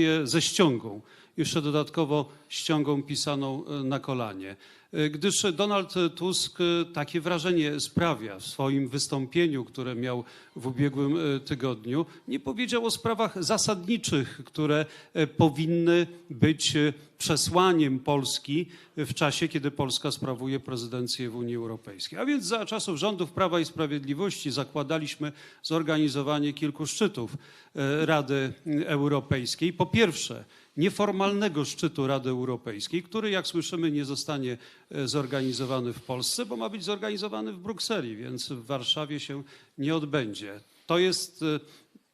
właściwie ze ściągą, jeszcze dodatkowo ściągą pisaną e, na kolanie. E, Gdyż Donald Tusk e, takie wrażenie sprawia w swoim wystąpieniu, które miał w ubiegłym tygodniu, nie powiedział o sprawach zasadniczych, które powinny być przesłaniem Polski w czasie, kiedy Polska sprawuje prezydencję w Unii Europejskiej. A więc za czasów rządów Prawa i Sprawiedliwości zakładaliśmy zorganizowanie kilku szczytów Rady Europejskiej. Po pierwsze, nieformalnego szczytu Rady Europejskiej, który, jak słyszymy, nie zostanie e, zorganizowany w Polsce, bo ma być zorganizowany w Brukseli, więc w Warszawie się nie odbędzie. To jest e,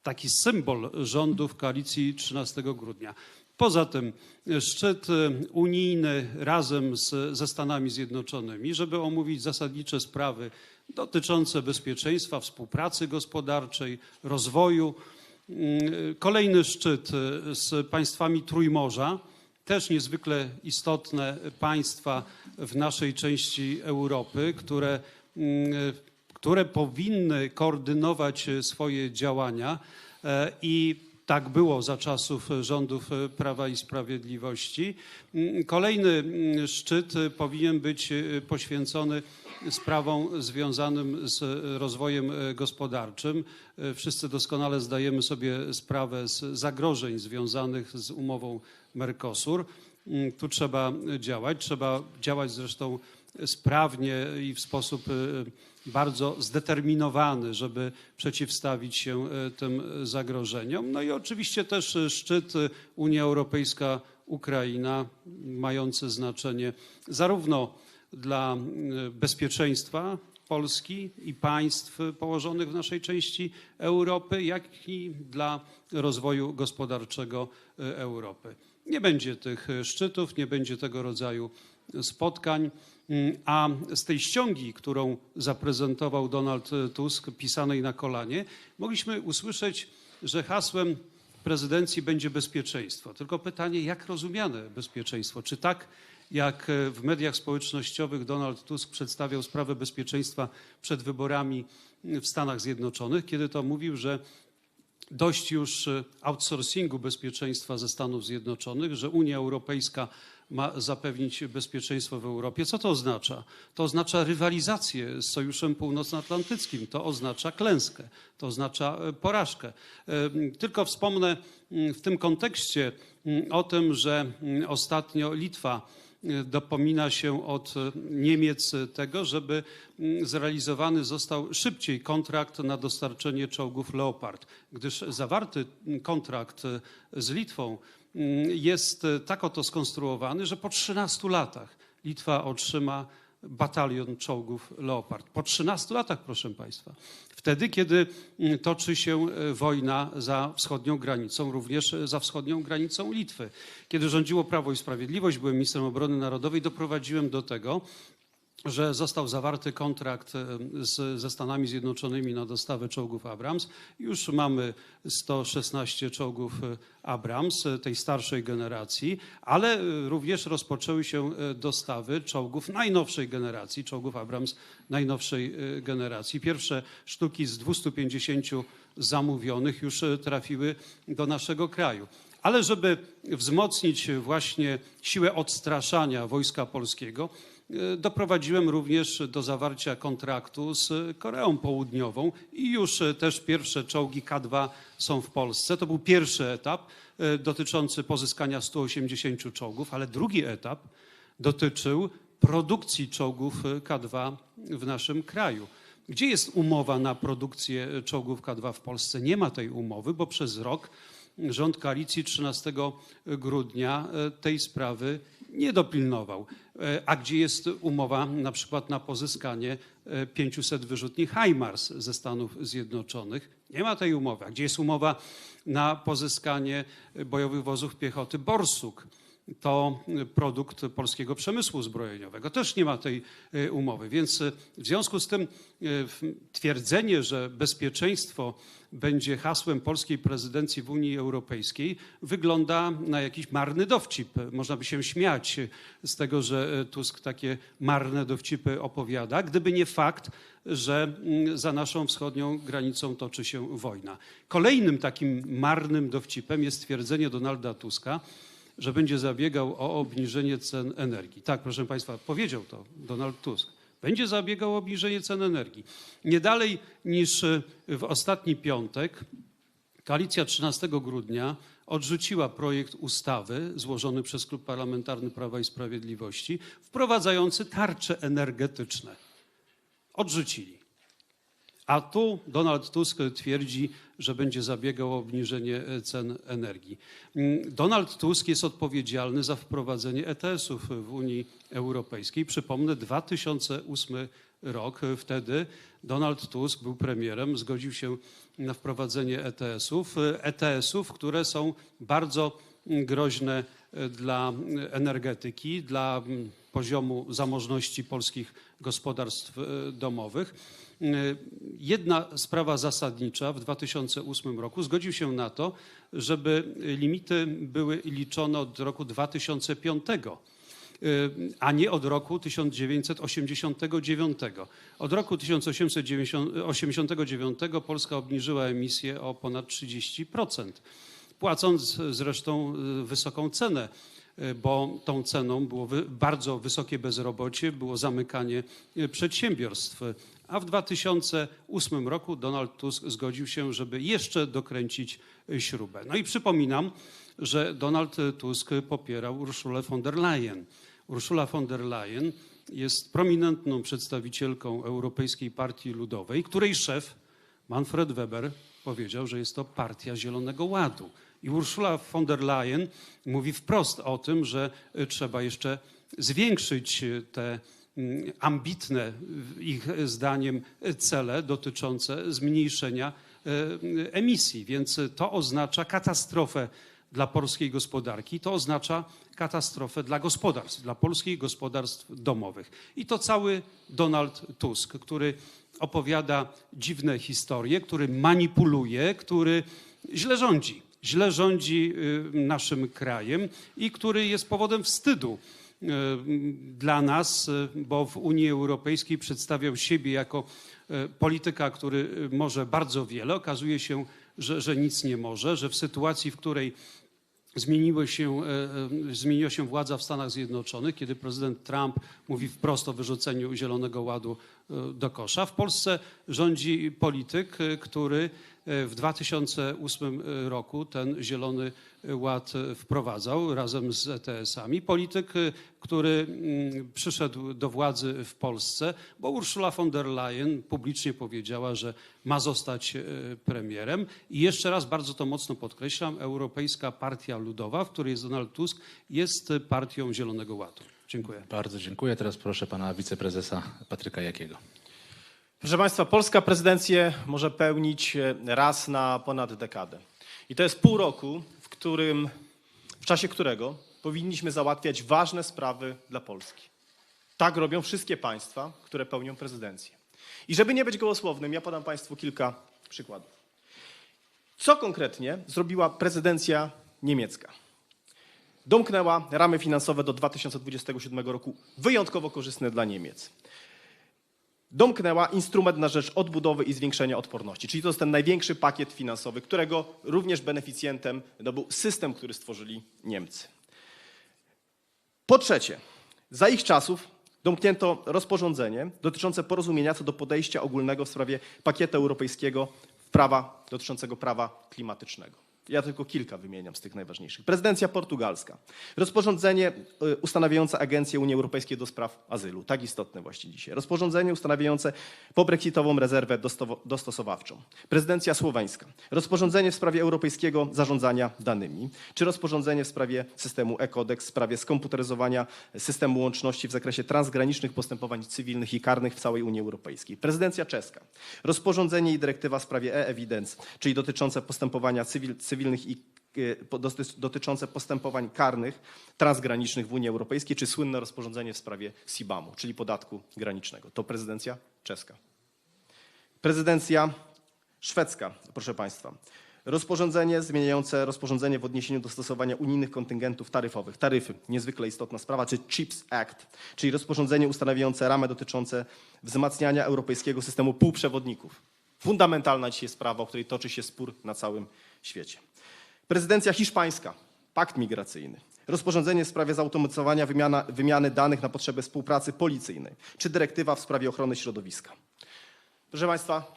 taki symbol rządów koalicji 13 grudnia. Poza tym e, szczyt unijny razem z, ze Stanami Zjednoczonymi, żeby omówić zasadnicze sprawy dotyczące bezpieczeństwa, współpracy gospodarczej, rozwoju. Mm, Kolejny szczyt e, z państwami Trójmorza, też niezwykle istotne państwa w naszej części Europy, które, mm, które powinny koordynować swoje działania e, i tak było za czasów rządów Prawa i Sprawiedliwości. Mm, Kolejny szczyt powinien być poświęcony sprawom związanym z rozwojem e, gospodarczym. E, Wszyscy doskonale zdajemy sobie sprawę z zagrożeń związanych z umową Mercosur. Mm, Tu trzeba działać. Trzeba działać zresztą sprawnie i w sposób e, bardzo zdeterminowany, żeby przeciwstawić się e, tym zagrożeniom. No i oczywiście też e, szczyt e, Unia Europejska-Ukraina, mający znaczenie zarówno dla e, bezpieczeństwa Polski i państw położonych w naszej części Europy, jak i dla rozwoju gospodarczego e, Europy. Nie będzie tych szczytów, nie będzie tego rodzaju spotkań, Mm, a z tej ściągi, którą zaprezentował Donald Tusk, pisanej na kolanie, mogliśmy usłyszeć, że hasłem prezydencji będzie bezpieczeństwo. Tylko pytanie, jak rozumiane bezpieczeństwo? Czy tak, jak w mediach społecznościowych Donald Tusk przedstawiał sprawę bezpieczeństwa przed wyborami w Stanach Zjednoczonych, kiedy to mówił, że dość już e, outsourcingu bezpieczeństwa ze Stanów Zjednoczonych, że Unia Europejska ma zapewnić bezpieczeństwo w Europie. Co to oznacza? To oznacza rywalizację z Sojuszem Północnoatlantyckim, to oznacza klęskę, to oznacza e, porażkę. E, Tylko wspomnę mm, w tym kontekście mm, o tym, że mm, ostatnio Litwa e, dopomina się od Niemiec tego, żeby mm, zrealizowany został szybciej kontrakt na dostarczenie czołgów Leopard, gdyż zawarty mm, kontrakt z Litwą mm, jest tak oto skonstruowany, że po 13 latach Litwa otrzyma batalion czołgów Leopard. Po 13 latach, proszę Państwa. Wtedy, kiedy mm, toczy się e, wojna za wschodnią granicą, również e, za wschodnią granicą Litwy. Kiedy rządziło Prawo i Sprawiedliwość, byłem ministrem obrony narodowej, doprowadziłem do tego, że został zawarty kontrakt e, z, ze Stanami Zjednoczonymi na dostawę czołgów Abrams. Już mamy 116 czołgów e, Abrams e, tej starszej generacji, ale również rozpoczęły się dostawy czołgów najnowszej generacji, czołgów Abrams najnowszej generacji. Pierwsze sztuki z 250 zamówionych już trafiły do naszego kraju. Ale żeby wzmocnić właśnie siłę odstraszania wojska polskiego, doprowadziłem również do zawarcia kontraktu z Koreą Południową i już e, też pierwsze czołgi K2 są w Polsce. To był pierwszy etap e, dotyczący pozyskania 180 czołgów, ale drugi etap dotyczył produkcji czołgów e, K2 w naszym kraju. Gdzie jest umowa na produkcję e, czołgów K2 w Polsce? Nie ma tej umowy, bo przez rok rząd koalicji 13 grudnia e, tej sprawy nie dopilnował. E, A gdzie jest umowa na przykład na pozyskanie e, 500 wyrzutni HIMARS ze Stanów Zjednoczonych? Nie ma tej umowy. A gdzie jest umowa na pozyskanie e, bojowych wozów piechoty Borsuk? To produkt polskiego przemysłu zbrojeniowego. Też nie ma tej y, umowy. Więc y, w związku z tym y, twierdzenie, że bezpieczeństwo będzie hasłem polskiej prezydencji w Unii Europejskiej, wygląda na jakiś marny dowcip. Można by się śmiać z tego, że Tusk takie marne dowcipy opowiada, gdyby nie fakt, że mm, za naszą wschodnią granicą toczy się wojna. Kolejnym takim marnym dowcipem jest stwierdzenie Donalda Tuska, że będzie zabiegał o obniżenie cen energii. Tak, proszę Państwa, powiedział to Donald Tusk. Będzie zabiegał o obniżenie cen energii. Nie dalej niż y, w ostatni piątek Koalicja 13 grudnia odrzuciła projekt ustawy złożony przez Klub Parlamentarny Prawa i Sprawiedliwości wprowadzający tarcze energetyczne. Odrzucili. A tu Donald Tusk twierdzi, że będzie zabiegał o obniżenie e, cen energii. Mm, Donald Tusk jest odpowiedzialny za wprowadzenie ETS-ów w Unii Europejskiej. Przypomnę, 2008 rok. Wtedy Donald Tusk był premierem, zgodził się na wprowadzenie ETS-ów. ETS-ów, które są bardzo mm, groźne e, dla mm, energetyki, dla poziomu zamożności polskich gospodarstw e, domowych. E, Jedna sprawa zasadnicza w 2008 roku zgodził się na to, żeby limity były liczone od roku 2005 a nie od roku 1989. Od roku 1889 Polska obniżyła emisję o ponad 30%, płacąc zresztą y, wysoką cenę, y, bo tą ceną było bardzo wysokie bezrobocie, było zamykanie y, przedsiębiorstw. A w 2008 roku Donald Tusk zgodził się, żeby jeszcze dokręcić śrubę. No i przypominam, że Donald Tusk popierał Urszulę von der Leyen. Ursula von der Leyen jest prominentną przedstawicielką Europejskiej Partii Ludowej, której szef Manfred Weber powiedział, że jest to partia Zielonego Ładu. I Ursula von der Leyen mówi wprost o tym, że trzeba jeszcze zwiększyć te ambitne, y, ich zdaniem, cele dotyczące zmniejszenia y, emisji. Więc to oznacza katastrofę dla polskiej gospodarki, to oznacza katastrofę dla gospodarstw, dla polskich gospodarstw domowych. I to cały Donald Tusk, który opowiada dziwne historie, który manipuluje, który źle rządzi. Źle rządzi y, naszym krajem i który jest powodem wstydu dla nas, y, bo w Unii Europejskiej przedstawiał siebie jako y, polityka, który może bardzo wiele. Okazuje się, że, że nic nie może, że w sytuacji, w której Zmieniły się, e, e, zmieniła się władza w Stanach Zjednoczonych, kiedy prezydent Trump mówi wprost o wyrzuceniu Zielonego Ładu e, do kosza. W Polsce rządzi polityk, e, który e, w 2008 roku ten Zielony Ład e, wprowadzał razem z ETS-ami. Polityk, e, który mm, przyszedł do władzy w Polsce, bo Ursula von der Leyen publicznie powiedziała, że ma zostać e, premierem. I jeszcze raz bardzo to mocno podkreślam, Europejska Partia Ludowa, w której jest Donald Tusk, jest partią Zielonego Ładu. Dziękuję. Bardzo dziękuję. Teraz proszę pana wiceprezesa Patryka Jakiego. Proszę Państwa, polska prezydencję może pełnić e, raz na ponad dekadę. I to jest pół roku, w którym, w czasie którego powinniśmy załatwiać ważne sprawy dla Polski. Tak robią wszystkie państwa, które pełnią prezydencję. I żeby nie być gołosłownym, ja podam Państwu kilka przykładów. Co konkretnie zrobiła prezydencja niemiecka? Domknęła ramy finansowe do 2027 roku, wyjątkowo korzystne dla Niemiec domknęła instrument na rzecz odbudowy i zwiększenia odporności. Czyli to jest ten największy pakiet finansowy, którego również beneficjentem no, był system, który stworzyli Niemcy. Po trzecie, za ich czasów domknięto rozporządzenie dotyczące porozumienia co do podejścia ogólnego w sprawie pakietu europejskiego prawa dotyczącego prawa klimatycznego. Ja tylko kilka wymieniam z tych najważniejszych. Prezydencja portugalska. Rozporządzenie y, ustanawiające Agencję Unii Europejskiej do spraw azylu. Tak istotne właśnie dzisiaj. Rozporządzenie ustanawiające pobrexitową rezerwę dostosowawczą. Prezydencja słoweńska. Rozporządzenie w sprawie europejskiego zarządzania danymi. Czy rozporządzenie w sprawie systemu e-kodeks, w sprawie skomputeryzowania systemu łączności w zakresie transgranicznych postępowań cywilnych i karnych w całej Unii Europejskiej. Prezydencja czeska. Rozporządzenie i dyrektywa w sprawie e-evidence, czyli dotyczące postępowania cywil, cywilnych i e, dotyczące postępowań karnych transgranicznych w Unii Europejskiej, czy słynne rozporządzenie w sprawie SIBAM-u, czyli podatku granicznego. To prezydencja czeska. Prezydencja szwedzka, proszę Państwa. Rozporządzenie zmieniające rozporządzenie w odniesieniu do stosowania unijnych kontyngentów taryfowych. Taryfy, niezwykle istotna sprawa, czy CHIPS Act, czyli rozporządzenie ustanawiające ramę dotyczące wzmacniania europejskiego systemu półprzewodników. Fundamentalna dzisiaj sprawa, o której toczy się spór na całym świecie. Prezydencja hiszpańska, pakt migracyjny, rozporządzenie w sprawie zautomatyzowania wymiana, wymiany danych na potrzeby współpracy policyjnej, czy dyrektywa w sprawie ochrony środowiska. Proszę Państwa,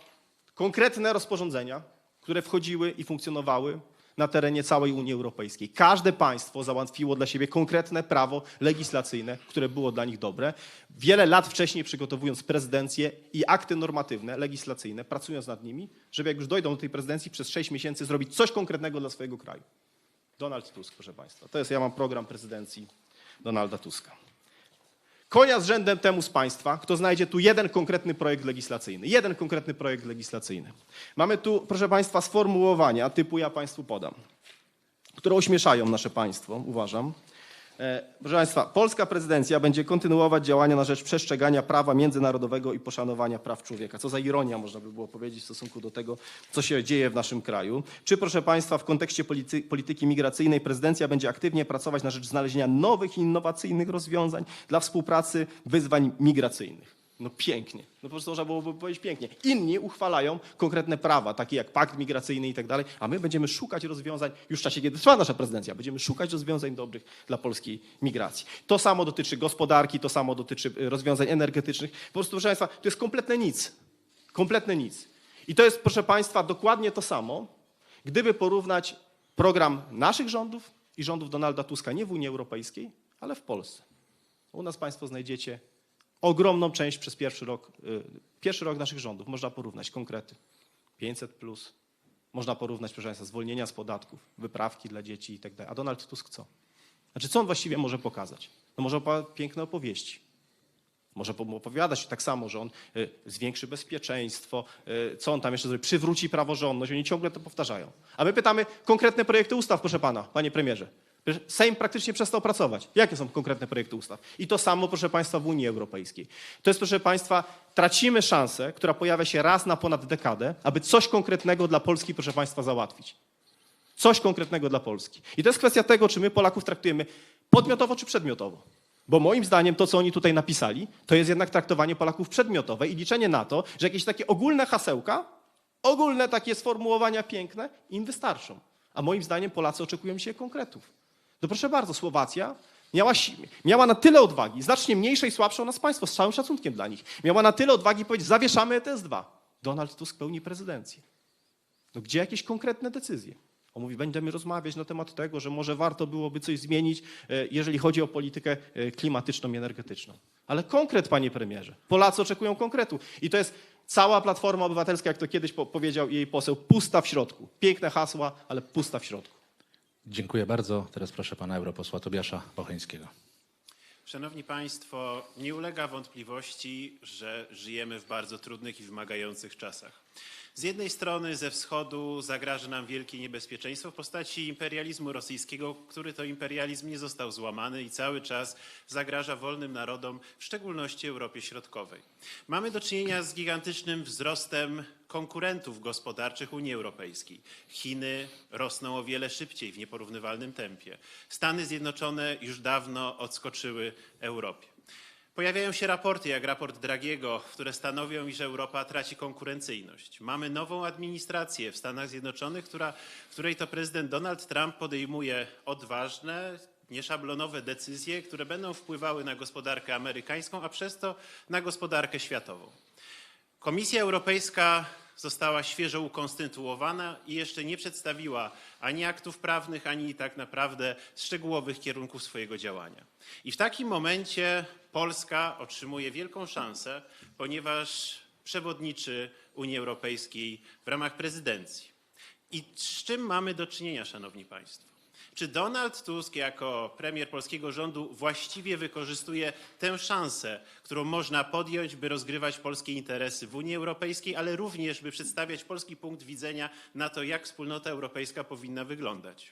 konkretne rozporządzenia, które wchodziły i funkcjonowały na terenie całej Unii Europejskiej. Każde państwo załatwiło dla siebie konkretne prawo legislacyjne, które było dla nich dobre. Wiele lat wcześniej przygotowując prezydencję i akty normatywne, legislacyjne, pracując nad nimi, żeby jak już dojdą do tej prezydencji przez sześć miesięcy zrobić coś konkretnego dla swojego kraju. Donald Tusk, proszę Państwa. To jest, ja mam program prezydencji Donalda Tuska. Konia z rzędem temu z Państwa, kto znajdzie tu jeden konkretny projekt legislacyjny. Jeden konkretny projekt legislacyjny. Mamy tu, proszę Państwa, sformułowania typu ja Państwu podam, które ośmieszają nasze państwo, uważam. E, Proszę Państwa, polska prezydencja będzie kontynuować działania na rzecz przestrzegania prawa międzynarodowego i poszanowania praw człowieka. Co za ironia, można by było powiedzieć w stosunku do tego, co się dzieje w naszym kraju. Czy, proszę Państwa, w kontekście polityki, polityki migracyjnej prezydencja będzie aktywnie pracować na rzecz znalezienia nowych i innowacyjnych rozwiązań dla współpracy wyzwań migracyjnych? No pięknie. No po prostu można byłoby powiedzieć pięknie. Inni uchwalają konkretne prawa, takie jak pakt migracyjny i tak dalej, a my będziemy szukać rozwiązań, już w czasie, kiedy trwa nasza prezydencja, będziemy szukać rozwiązań dobrych dla polskiej migracji. To samo dotyczy gospodarki, to samo dotyczy y, rozwiązań energetycznych. Po prostu, proszę Państwa, to jest kompletne nic. Kompletne nic. I to jest, proszę Państwa, dokładnie to samo, gdyby porównać program naszych rządów i rządów Donalda Tuska nie w Unii Europejskiej, ale w Polsce. U nas Państwo znajdziecie ogromną część przez pierwszy rok, y, pierwszy rok naszych rządów. Można porównać konkrety. 500 plus. Można porównać, proszę Państwa, zwolnienia z podatków, wyprawki dla dzieci i tak dalej. A Donald Tusk co? Znaczy, co on właściwie może pokazać? No może piękne opowieści. Może po- opowiadać tak samo, że on y, zwiększy bezpieczeństwo, y, co on tam jeszcze zrobi, przywróci praworządność. Oni ciągle to powtarzają. A my pytamy konkretne projekty ustaw, proszę pana, panie premierze. Sejm praktycznie przestał pracować. Jakie są konkretne projekty ustaw? I to samo, proszę państwa, w Unii Europejskiej. To jest, proszę państwa, tracimy szansę, która pojawia się raz na ponad dekadę, aby coś konkretnego dla Polski, proszę państwa, załatwić. Coś konkretnego dla Polski. I to jest kwestia tego, czy my Polaków traktujemy podmiotowo czy przedmiotowo. Bo moim zdaniem to, co oni tutaj napisali, to jest jednak traktowanie Polaków przedmiotowe i liczenie na to, że jakieś takie ogólne hasełka, ogólne takie sformułowania piękne im wystarczą. A moim zdaniem Polacy oczekują dzisiaj konkretów. No proszę bardzo, Słowacja miała, miała na tyle odwagi, znacznie mniejsze i słabsze od nas państwo, z całym szacunkiem dla nich, miała na tyle odwagi powiedzieć, zawieszamy ETS-2. Donald Tusk pełni prezydencję. No gdzie jakieś konkretne decyzje? On mówi, będziemy rozmawiać na temat tego, że może warto byłoby coś zmienić, e, jeżeli chodzi o politykę e, klimatyczną i energetyczną. Ale konkret, panie premierze. Polacy oczekują konkretu. I to jest cała Platforma Obywatelska, jak to kiedyś po- powiedział jej poseł, pusta w środku. Piękne hasła, ale pusta w środku. Dziękuję bardzo. Teraz proszę pana europosła Tobiasza Bocheńskiego. Szanowni Państwo, nie ulega wątpliwości, że żyjemy w bardzo trudnych i wymagających czasach. Z jednej strony ze wschodu zagraża nam wielkie niebezpieczeństwo w postaci imperializmu rosyjskiego, który to imperializm nie został złamany i cały czas zagraża wolnym narodom, w szczególności Europie Środkowej. Mamy do czynienia z gigantycznym wzrostem konkurentów gospodarczych Unii Europejskiej. Chiny rosną o wiele szybciej w nieporównywalnym tempie. Stany Zjednoczone już dawno odskoczyły Europie. Pojawiają się raporty, jak raport Dragiego, które stanowią, iż Europa traci konkurencyjność. Mamy nową administrację w Stanach Zjednoczonych, która, której to prezydent Donald Trump podejmuje odważne, nieszablonowe decyzje, które będą wpływały na gospodarkę amerykańską, a przez to na gospodarkę światową. Komisja Europejska została świeżo ukonstytuowana i jeszcze nie przedstawiła ani aktów prawnych, ani tak naprawdę szczegółowych kierunków swojego działania. I w takim momencie Polska otrzymuje wielką szansę, ponieważ przewodniczy Unii Europejskiej w ramach prezydencji. I z czym mamy do czynienia, Szanowni Państwo? Czy Donald Tusk jako premier polskiego rządu właściwie wykorzystuje tę szansę, którą można podjąć, by rozgrywać polskie interesy w Unii Europejskiej, ale również by przedstawiać polski punkt widzenia na to, jak wspólnota europejska powinna wyglądać?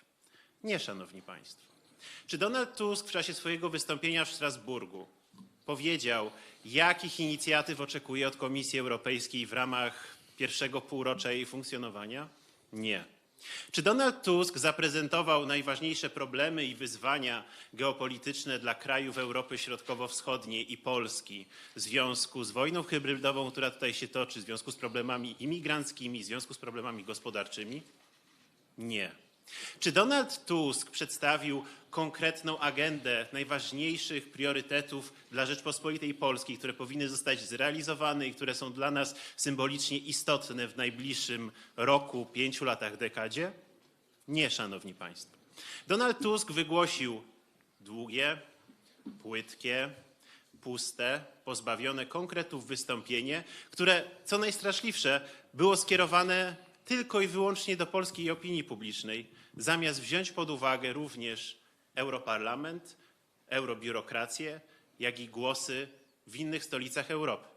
Nie, szanowni państwo. Czy Donald Tusk w czasie swojego wystąpienia w Strasburgu powiedział, jakich inicjatyw oczekuje od Komisji Europejskiej w ramach pierwszego półrocza jej funkcjonowania? Nie. Czy Donald Tusk zaprezentował najważniejsze problemy i wyzwania geopolityczne dla krajów Europy Środkowo-Wschodniej i Polski w związku z wojną hybrydową, która tutaj się toczy, w związku z problemami imigranckimi, w związku z problemami gospodarczymi? Nie. Czy Donald Tusk przedstawił konkretną agendę najważniejszych priorytetów dla Rzeczpospolitej Polskiej, które powinny zostać zrealizowane i które są dla nas symbolicznie istotne w najbliższym roku, pięciu latach, dekadzie? Nie, szanowni państwo. Donald Tusk wygłosił długie, płytkie, puste, pozbawione konkretów wystąpienie, które, co najstraszliwsze, było skierowane tylko i wyłącznie do polskiej opinii publicznej, zamiast wziąć pod uwagę również Europarlament, eurobiurokrację, jak i głosy w innych stolicach Europy.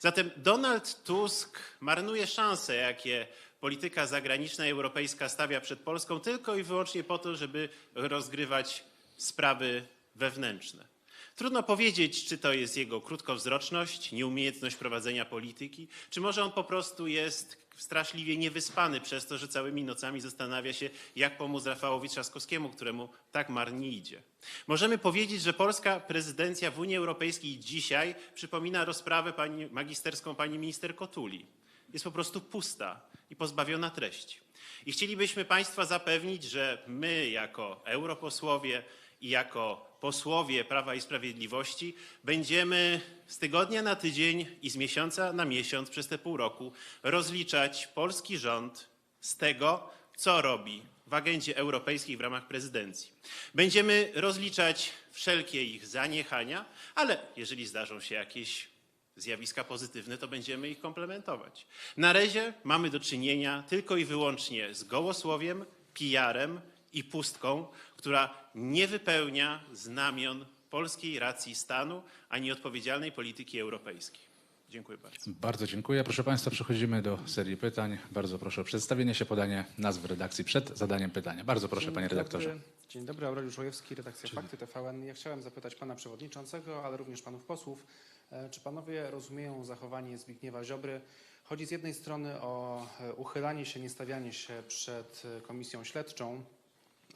Zatem Donald Tusk marnuje szanse, jakie polityka zagraniczna europejska stawia przed Polską, tylko i wyłącznie po to, żeby rozgrywać sprawy wewnętrzne. Trudno powiedzieć, czy to jest jego krótkowzroczność, nieumiejętność prowadzenia polityki, czy może on po prostu jest straszliwie niewyspany przez to, że całymi nocami zastanawia się, jak pomóc Rafałowi Trzaskowskiemu, któremu tak marnie idzie. Możemy powiedzieć, że polska prezydencja w Unii Europejskiej dzisiaj przypomina rozprawę pani, magisterską pani minister Kotuli. Jest po prostu pusta i pozbawiona treści. I chcielibyśmy Państwa zapewnić, że my jako europosłowie i jako posłowie Prawa i Sprawiedliwości będziemy z tygodnia na tydzień i z miesiąca na miesiąc przez te pół roku rozliczać polski rząd z tego, co robi w agendzie europejskiej w ramach prezydencji. Będziemy rozliczać wszelkie ich zaniechania, ale jeżeli zdarzą się jakieś zjawiska pozytywne, to będziemy ich komplementować. Na razie mamy do czynienia tylko i wyłącznie z gołosłowiem, PR-em i pustką, która nie wypełnia znamion polskiej racji stanu ani odpowiedzialnej polityki europejskiej. Dziękuję bardzo. Bardzo dziękuję. Proszę Państwa, przechodzimy do serii pytań. Bardzo proszę o przedstawienie się, podanie nazw redakcji przed zadaniem pytania. Bardzo proszę, Dzień panie redaktorze. Dobry. Dzień dobry, Aureliusz Łojewski, redakcja Fakty TVN. Ja chciałem zapytać pana przewodniczącego, ale również panów posłów, e, czy panowie rozumieją zachowanie Zbigniewa Ziobry? Chodzi z jednej strony o e, uchylanie się, niestawianie się przed e, komisją śledczą,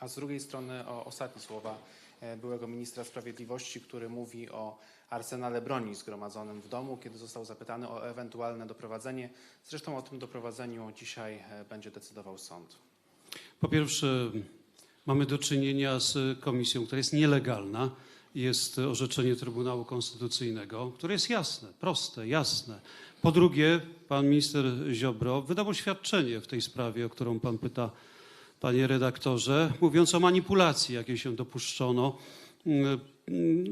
a z drugiej strony o ostatnie słowa e, byłego ministra sprawiedliwości, który mówi o arsenale broni zgromadzonym w domu, kiedy został zapytany o ewentualne doprowadzenie. Zresztą o tym doprowadzeniu dzisiaj e, będzie decydował sąd. Po pierwsze, mamy do czynienia z komisją, która jest nielegalna. Jest orzeczenie Trybunału Konstytucyjnego, które jest jasne, proste, jasne. Po drugie, pan minister Ziobro wydał oświadczenie w tej sprawie, o którą pan pyta, panie redaktorze, mówiąc o manipulacji, jakiej się dopuszczono, mm,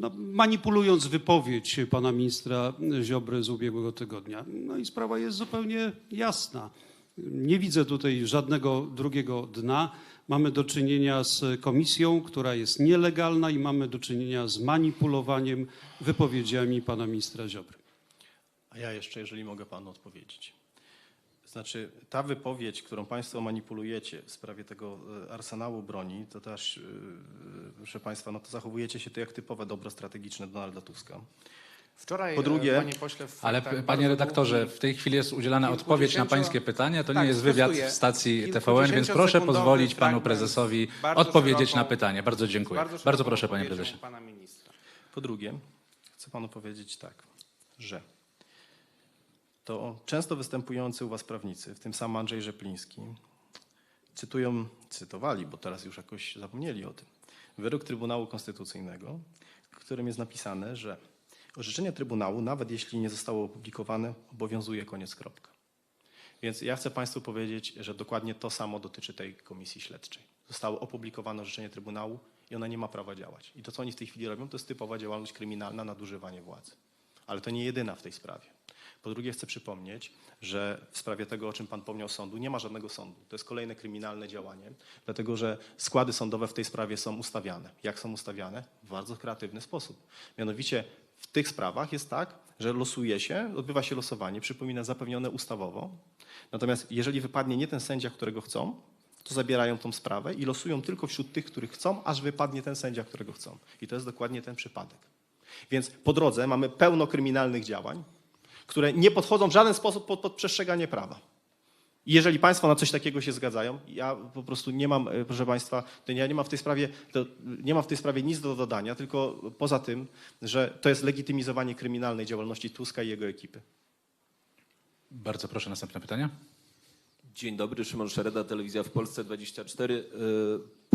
no, manipulując wypowiedź pana ministra Ziobry z ubiegłego tygodnia. No i sprawa jest zupełnie jasna. Nie widzę tutaj żadnego drugiego dna. Mamy do czynienia z komisją, która jest nielegalna i mamy do czynienia z manipulowaniem wypowiedziami pana ministra Ziobry. A ja jeszcze, jeżeli mogę panu odpowiedzieć. Znaczy, ta wypowiedź, którą państwo manipulujecie w sprawie tego e, arsenału broni, to też, e, proszę państwa, no to zachowujecie się to jak typowe dobro strategiczne Donalda Tuska. Wczoraj, Po drugie- e, panie pośle, w Ale panie redaktorze, w tej chwili jest udzielana odpowiedź na pańskie pytanie. To Tak, nie jest wywiad w stacji TVN, więc proszę pozwolić panu prezesowi odpowiedzieć szeroką- na pytanie. Bardzo dziękuję. Bardzo, Bardzo, proszę, panie prezesie. Pana ministra. Po drugie, chcę panu powiedzieć tak, że to często występujący u was prawnicy, w tym sam Andrzej Rzepliński, cytują, cytowali, bo teraz już jakoś zapomnieli o tym, wyrok Trybunału Konstytucyjnego, w którym jest napisane, że orzeczenie Trybunału, nawet jeśli nie zostało opublikowane, obowiązuje koniec kropka. Więc ja chcę Państwu powiedzieć, że dokładnie to samo dotyczy tej komisji śledczej. Zostało opublikowane orzeczenie Trybunału i ona nie ma prawa działać. I to, co oni w tej chwili robią, to jest typowa działalność kryminalna, nadużywanie władzy. Ale to nie jedyna w tej sprawie. Po drugie, chcę przypomnieć, że w sprawie tego, o czym Pan pomniał sądu, nie ma żadnego sądu. To jest kolejne kryminalne działanie, dlatego że składy sądowe w tej sprawie są ustawiane. Jak są ustawiane? W bardzo kreatywny sposób. Mianowicie w tych sprawach jest tak, że losuje się, odbywa się losowanie, przypomina zapewnione ustawowo. Natomiast jeżeli wypadnie nie ten sędzia, którego chcą, to zabierają tą sprawę i losują tylko wśród tych, których chcą, aż wypadnie ten sędzia, którego chcą. I to jest dokładnie ten przypadek. Więc po drodze mamy pełno kryminalnych działań, które nie podchodzą w żaden sposób pod, pod przestrzeganie prawa. I Jeżeli Państwo na coś takiego się zgadzają, ja po prostu nie mam, e, proszę Państwa, to ja nie mam w tej sprawie, to nie mam w tej sprawie nic do dodania, tylko poza tym, że to jest legitymizowanie kryminalnej działalności Tuska i jego ekipy. Bardzo proszę, następne pytanie. Dzień dobry, Szymon Szereda, Telewizja w Polsce 24.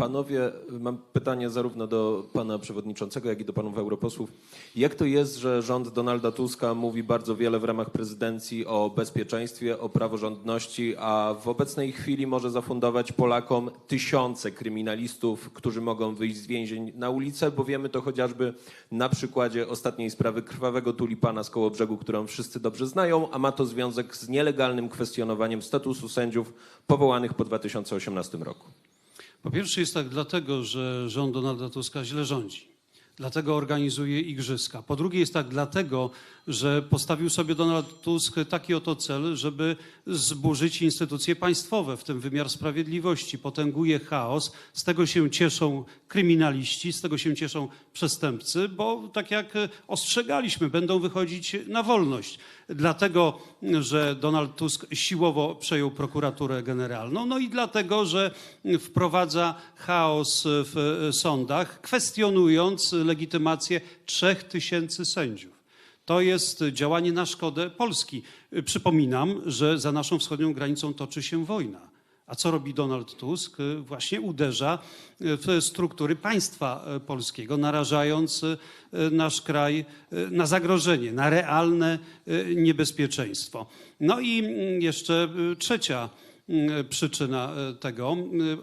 Panowie, mam pytanie zarówno do pana przewodniczącego, jak i do panów europosłów. Jak to jest, że rząd Donalda Tuska mówi bardzo wiele w ramach prezydencji o bezpieczeństwie, o praworządności, a w obecnej chwili może zafundować Polakom tysiące kryminalistów, którzy mogą wyjść z więzień na ulicę, bo wiemy to chociażby na przykładzie ostatniej sprawy krwawego tulipana z Kołobrzegu, którą wszyscy dobrze znają, a ma to związek z nielegalnym kwestionowaniem statusu sędziów powołanych po 2018 roku. Po pierwsze jest tak dlatego, że rząd Donalda Tuska źle rządzi. Dlatego organizuje igrzyska. Po drugie jest tak dlatego, że postawił sobie Donald Tusk taki oto cel, żeby zburzyć instytucje państwowe, w tym wymiar sprawiedliwości. Potęguje chaos. Z tego się cieszą kryminaliści, z tego się cieszą przestępcy, bo tak jak ostrzegaliśmy, będą wychodzić na wolność. Dlatego, że Donald Tusk siłowo przejął prokuraturę generalną, no i dlatego, że wprowadza chaos w sądach, kwestionując legitymację trzech tysięcy sędziów. To jest działanie na szkodę Polski. Przypominam, że za naszą wschodnią granicą toczy się wojna. A co robi Donald Tusk? Właśnie uderza w struktury państwa polskiego, narażając nasz kraj na zagrożenie, na realne niebezpieczeństwo. No i jeszcze trzecia przyczyna tego.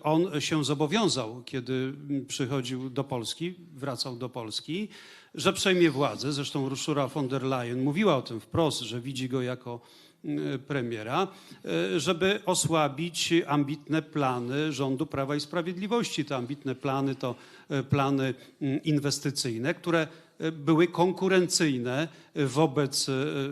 On się zobowiązał, kiedy przychodził do Polski, wracał do Polski, że przejmie władzę. Zresztą Ursula von der Leyen mówiła o tym wprost, że widzi go jako mm, premiera, e, żeby osłabić ambitne plany rządu Prawa i Sprawiedliwości. Te ambitne plany to e, plany mm, inwestycyjne, które e, były konkurencyjne wobec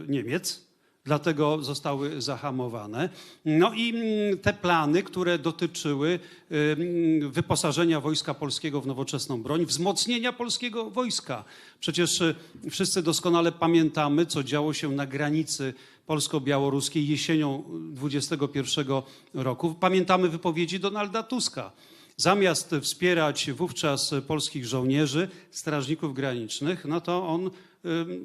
Niemiec. Dlatego zostały zahamowane. No i mm, te plany, które dotyczyły ym, wyposażenia Wojska Polskiego w nowoczesną broń, wzmocnienia polskiego wojska. Przecież y, wszyscy doskonale pamiętamy, co działo się na granicy polsko-białoruskiej jesienią 21 roku. Pamiętamy wypowiedzi Donalda Tuska. Zamiast wspierać wówczas polskich żołnierzy, strażników granicznych, no to on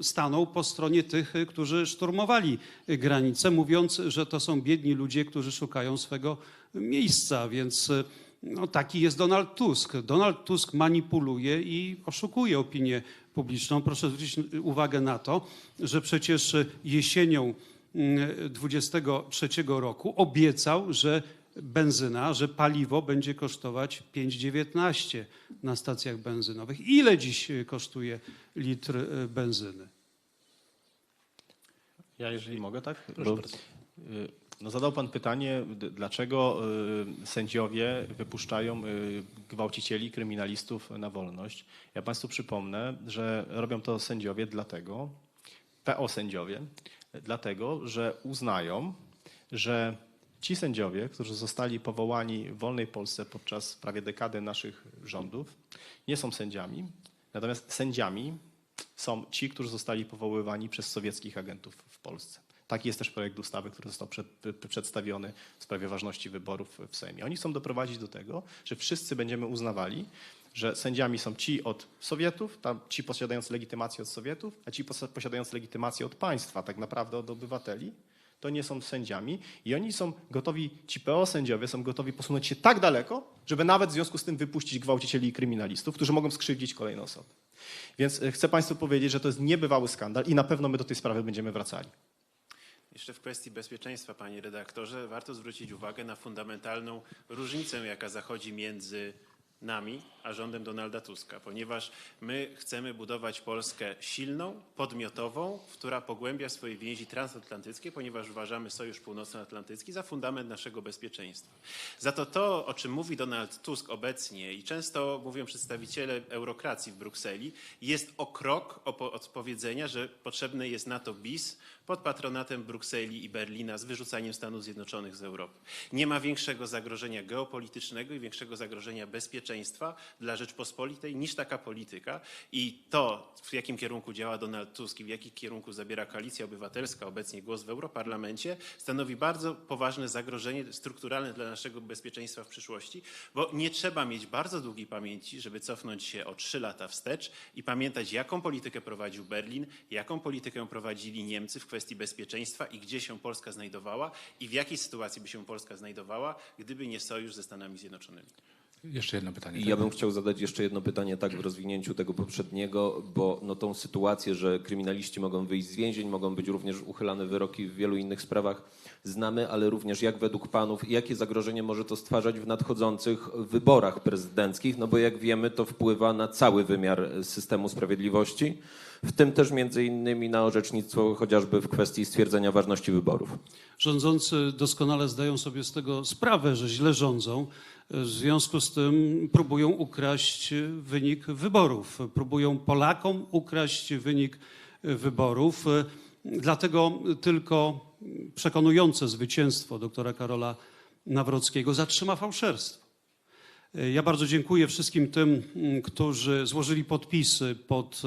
stanął po stronie tych, y, którzy szturmowali granicę, mówiąc, że to są biedni ludzie, którzy szukają swego miejsca. Więc y, no, taki jest Donald Tusk. Donald Tusk manipuluje i oszukuje opinię publiczną. Proszę zwrócić uwagę na to, że przecież jesienią mm, 23 roku obiecał, że benzyna, że paliwo będzie kosztować 5,19 na stacjach benzynowych. Ile dziś y, kosztuje litr y, benzyny? Ja, jeżeli mogę, tak? Proszę Bo, bardzo. y, no zadał Pan pytanie, dlaczego sędziowie wypuszczają gwałcicieli, kryminalistów na wolność. Ja Państwu przypomnę, że robią to sędziowie dlatego, PO sędziowie, dlatego, że uznają, że ci sędziowie, którzy zostali powołani w wolnej Polsce podczas prawie dekady naszych rządów, nie są sędziami, natomiast sędziami są ci, którzy zostali powoływani przez sowieckich agentów w Polsce. Taki jest też projekt ustawy, który został przed, przedstawiony w sprawie ważności wyborów w Sejmie. Oni chcą doprowadzić do tego, że wszyscy będziemy uznawali, że sędziami są ci od Sowietów, tam ci posiadający legitymację od Sowietów, a ci pos- posiadający legitymację od państwa, tak naprawdę od obywateli, to nie są sędziami i oni są gotowi, ci PO sędziowie są gotowi posunąć się tak daleko, żeby nawet w związku z tym wypuścić gwałcicieli i kryminalistów, którzy mogą skrzywdzić kolejne osoby. Więc e, chcę Państwu powiedzieć, że to jest niebywały skandal i na pewno my do tej sprawy będziemy wracali. Jeszcze w kwestii bezpieczeństwa, panie redaktorze, warto zwrócić uwagę na fundamentalną różnicę, jaka zachodzi między nami a rządem Donalda Tuska, ponieważ my chcemy budować Polskę silną, podmiotową, która pogłębia swoje więzi transatlantyckie, ponieważ uważamy Sojusz Północnoatlantycki za fundament naszego bezpieczeństwa. Za to to, o czym mówi Donald Tusk obecnie i często mówią przedstawiciele eurokracji w Brukseli, jest o krok od powiedzenia, że potrzebne jest NATO bis, pod patronatem Brukseli i Berlina z wyrzucaniem Stanów Zjednoczonych z Europy. Nie ma większego zagrożenia geopolitycznego i większego zagrożenia bezpieczeństwa dla Rzeczpospolitej niż taka polityka i to, w jakim kierunku działa Donald Tusk i w jakim kierunku zabiera Koalicja Obywatelska, obecnie głos w Europarlamencie, stanowi bardzo poważne zagrożenie strukturalne dla naszego bezpieczeństwa w przyszłości, bo nie trzeba mieć bardzo długiej pamięci, żeby cofnąć się o trzy lata wstecz i pamiętać, jaką politykę prowadził Berlin, jaką politykę prowadzili Niemcy w kwestii bezpieczeństwa i gdzie się Polska znajdowała i w jakiej sytuacji by się Polska znajdowała, gdyby nie sojusz ze Stanami Zjednoczonymi. Jeszcze jedno pytanie. I ja bym chciał zadać jeszcze jedno pytanie, tak w rozwinięciu tego poprzedniego, bo no tą sytuację, że kryminaliści mogą wyjść z więzień, mogą być również uchylane wyroki w wielu innych sprawach, znamy, ale również jak według panów, jakie zagrożenie może to stwarzać w nadchodzących wyborach prezydenckich, no bo jak wiemy, to wpływa na cały wymiar systemu sprawiedliwości, w tym też między innymi na orzecznictwo chociażby w kwestii stwierdzenia ważności wyborów. Rządzący doskonale zdają sobie z tego sprawę, że źle rządzą. W związku z tym próbują ukraść wynik wyborów. Próbują Polakom ukraść wynik wyborów. Dlatego tylko przekonujące zwycięstwo doktora Karola Nawrockiego zatrzyma fałszerstwo. Ja bardzo dziękuję wszystkim tym, mm, którzy złożyli podpisy pod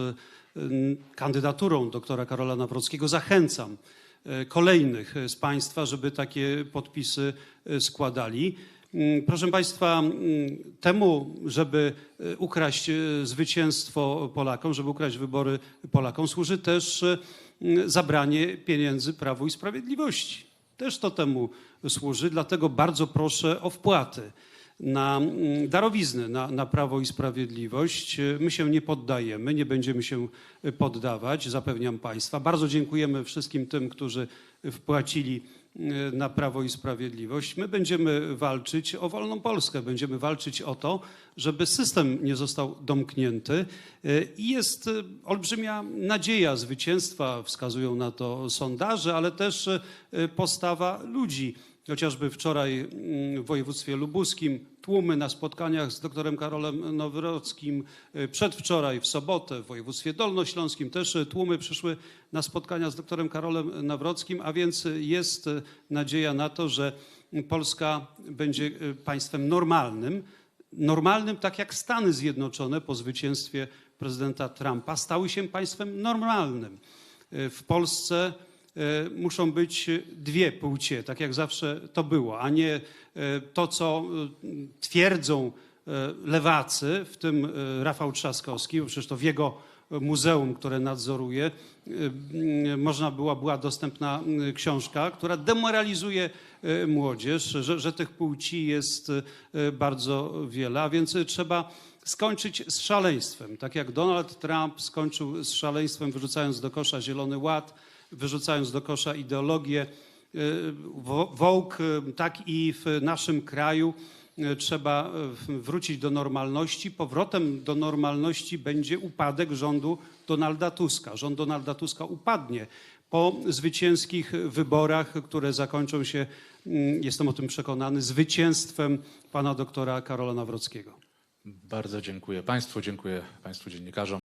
mm, kandydaturą doktora Karola Nawrockiego. Zachęcam e, kolejnych z Państwa, żeby takie podpisy e, składali. Mm, Proszę Państwa, mm, temu, żeby e, ukraść e, zwycięstwo Polakom, żeby ukraść wybory Polakom, służy też e, zabranie pieniędzy Prawu i Sprawiedliwości. Też to temu służy, dlatego bardzo proszę o wpłaty na mm, darowizny na, na Prawo i Sprawiedliwość. My się nie poddajemy, nie będziemy się poddawać, zapewniam Państwa. Bardzo dziękujemy wszystkim tym, którzy wpłacili na Prawo i Sprawiedliwość. My będziemy walczyć o wolną Polskę, będziemy walczyć o to, żeby system nie został domknięty. E, I jest e, olbrzymia nadzieja zwycięstwa, wskazują na to sondaże, ale też postawa ludzi. Chociażby wczoraj mm, w województwie lubuskim tłumy na spotkaniach z doktorem Karolem Nawrockim, y, przedwczoraj w sobotę w województwie dolnośląskim też y, tłumy przyszły na spotkania z doktorem Karolem Nawrockim, a więc jest y, nadzieja na to, że Polska będzie państwem normalnym, normalnym tak jak Stany Zjednoczone po zwycięstwie prezydenta Trumpa stały się państwem normalnym. W Polsce e, muszą być dwie płcie, tak jak zawsze to było, a nie e, to, co e, twierdzą e, lewacy, w tym e, Rafał Trzaskowski, bo przecież to w jego muzeum, które nadzoruje, e, można była, była dostępna książka, która demoralizuje e, młodzież, że, że tych płci jest e, bardzo wiele, a więc trzeba skończyć z szaleństwem. Tak jak Donald Trump skończył z szaleństwem, wyrzucając do kosza Zielony Ład, wyrzucając do kosza ideologię wo- wołk, y, tak i w naszym kraju y, trzeba wrócić do normalności. Powrotem do normalności będzie upadek rządu Donalda Tuska. Rząd Donalda Tuska upadnie po zwycięskich wyborach, które zakończą się, mm, jestem o tym przekonany, zwycięstwem pana doktora Karola Nawrockiego. Bardzo dziękuję Państwu, dziękuję Państwu dziennikarzom.